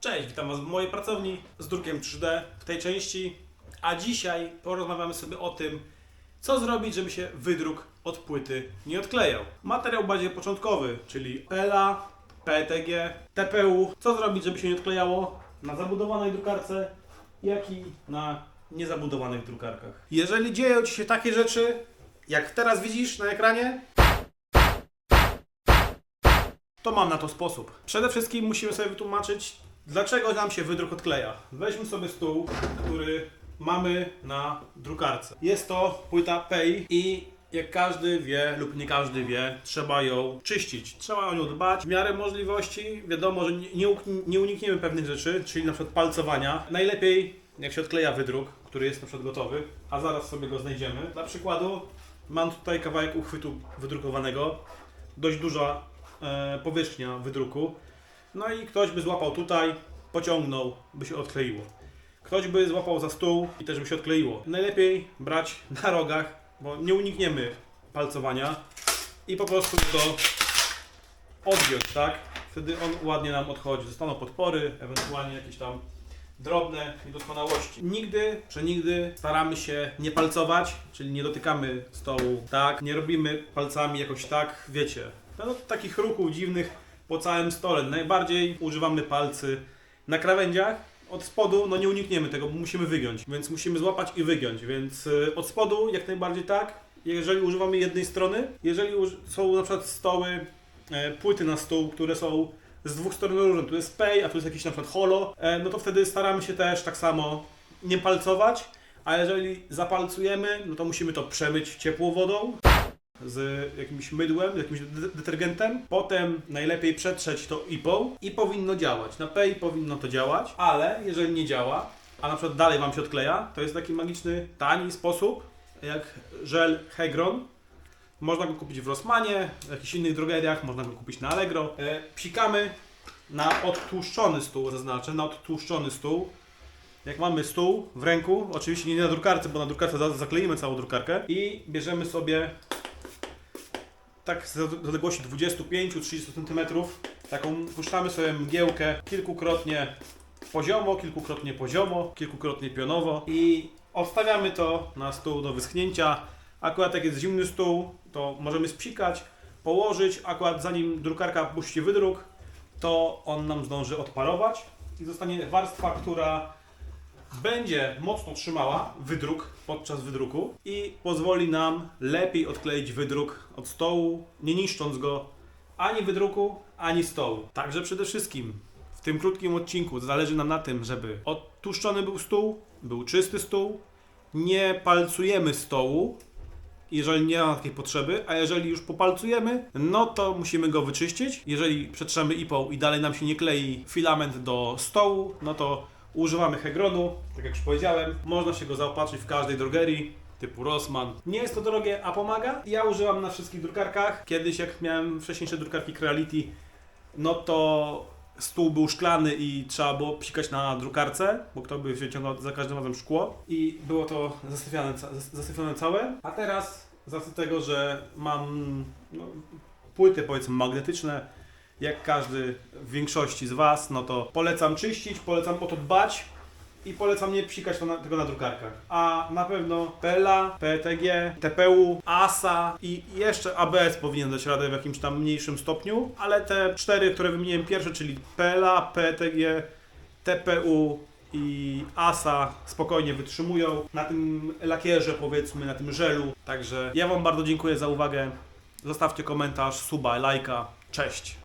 Cześć, witam Was w mojej pracowni z drukiem 3D w tej części. A dzisiaj porozmawiamy sobie o tym, co zrobić, żeby się wydruk od płyty nie odklejał. Materiał bardziej początkowy, czyli PLA, PETG, TPU. Co zrobić, żeby się nie odklejało na zabudowanej drukarce, jak i na niezabudowanych drukarkach. Jeżeli dzieją Ci się takie rzeczy, jak teraz widzisz na ekranie, to mam na to sposób. Przede wszystkim musimy sobie wytłumaczyć, dlaczego nam się wydruk odkleja. Weźmy sobie stół, który mamy na drukarce. Jest to płyta PEI i jak każdy wie lub nie każdy wie, trzeba ją czyścić. Trzeba o nią dbać w miarę możliwości. Wiadomo, że nie, unikniemy pewnych rzeczy, czyli na przykład palcowania. Najlepiej jak się odkleja wydruk, który jest na przykład gotowy, a zaraz sobie go znajdziemy. Dla przykładu mam tutaj kawałek uchwytu wydrukowanego dość duża e, powierzchnia wydruku. No i ktoś by złapał tutaj, pociągnął, by się odkleiło. Ktoś by złapał za stół i też by się odkleiło. Najlepiej brać na rogach, bo nie unikniemy palcowania i po prostu go odgiąć, tak? Wtedy on ładnie nam odchodzi. Zostaną podpory, ewentualnie jakieś tam drobne niedoskonałości. Nigdy, przenigdy staramy się nie palcować, czyli nie dotykamy stołu tak, nie robimy palcami jakoś tak, wiecie, no, takich ruchów dziwnych po całym stole. Najbardziej używamy palcy na krawędziach. Od spodu no nie unikniemy tego, bo musimy wygiąć, więc musimy złapać i wygiąć, więc y, od spodu jak najbardziej tak. Jeżeli używamy jednej strony, jeżeli są na przykład stoły, e, płyty na stół, które są z dwóch stron różne, tu jest pay, a tu jest jakiś na przykład holo, e, no to wtedy staramy się też tak samo nie palcować, a jeżeli zapalcujemy, no to musimy to przemyć ciepłą wodą z jakimś mydłem, jakimś de- detergentem. Potem najlepiej przetrzeć to IPą i powinno działać. Na pay powinno to działać, ale jeżeli nie działa, a na przykład dalej Wam się odkleja, to jest taki magiczny, tani sposób, jak żel Hegron, można go kupić w Rossmanie, w jakichś innych drogeriach, można go kupić na Allegro. E, psikamy na odtłuszczony stół, zaznaczę, na odtłuszczony stół. Jak mamy stół w ręku, oczywiście nie na drukarce, bo na drukarce za- zakleimy całą drukarkę i bierzemy sobie tak z odległości 25-30 cm taką puszczamy sobie mgiełkę kilkukrotnie poziomo, kilkukrotnie poziomo, kilkukrotnie pionowo i odstawiamy to na stół do wyschnięcia. Akurat jak jest zimny stół, to możemy spsikać, położyć, akurat zanim drukarka puści wydruk, to on nam zdąży odparować i zostanie warstwa, która będzie mocno trzymała wydruk podczas wydruku i pozwoli nam lepiej odkleić wydruk od stołu, nie niszcząc go ani wydruku, ani stołu. Także przede wszystkim w tym krótkim odcinku zależy nam na tym, żeby odtłuszczony był stół, był czysty stół, nie palcujemy stołu, jeżeli nie ma takiej potrzeby, a jeżeli już popalcujemy, no to musimy go wyczyścić. Jeżeli przetrzemy ipą i dalej nam się nie klei filament do stołu, no to używamy Hegronu, tak jak już powiedziałem. Można się go zaopatrzyć w każdej drogerii, typu Rossmann. Nie jest to drogie, a pomaga. Ja używam na wszystkich drukarkach. Kiedyś jak miałem wcześniejsze drukarki Creality, no to stół był szklany i trzeba było psikać na drukarce, bo kto by wyciągał za każdym razem szkło i było to zasyfiane, zasyfione całe. A teraz z tego, że mam no, płyty powiedzmy magnetyczne, jak każdy w większości z Was, no to polecam czyścić, polecam o to dbać i polecam nie psikać to na, tego na drukarkach. A na pewno PLA, PETG, TPU, ASA i jeszcze ABS powinien dać radę w jakimś tam mniejszym stopniu, ale te cztery, które wymieniłem pierwsze, czyli PLA, PETG, TPU i ASA spokojnie wytrzymują na tym lakierze powiedzmy, na tym żelu. Także ja Wam bardzo dziękuję za uwagę. Zostawcie komentarz, suba, lajka. Cześć!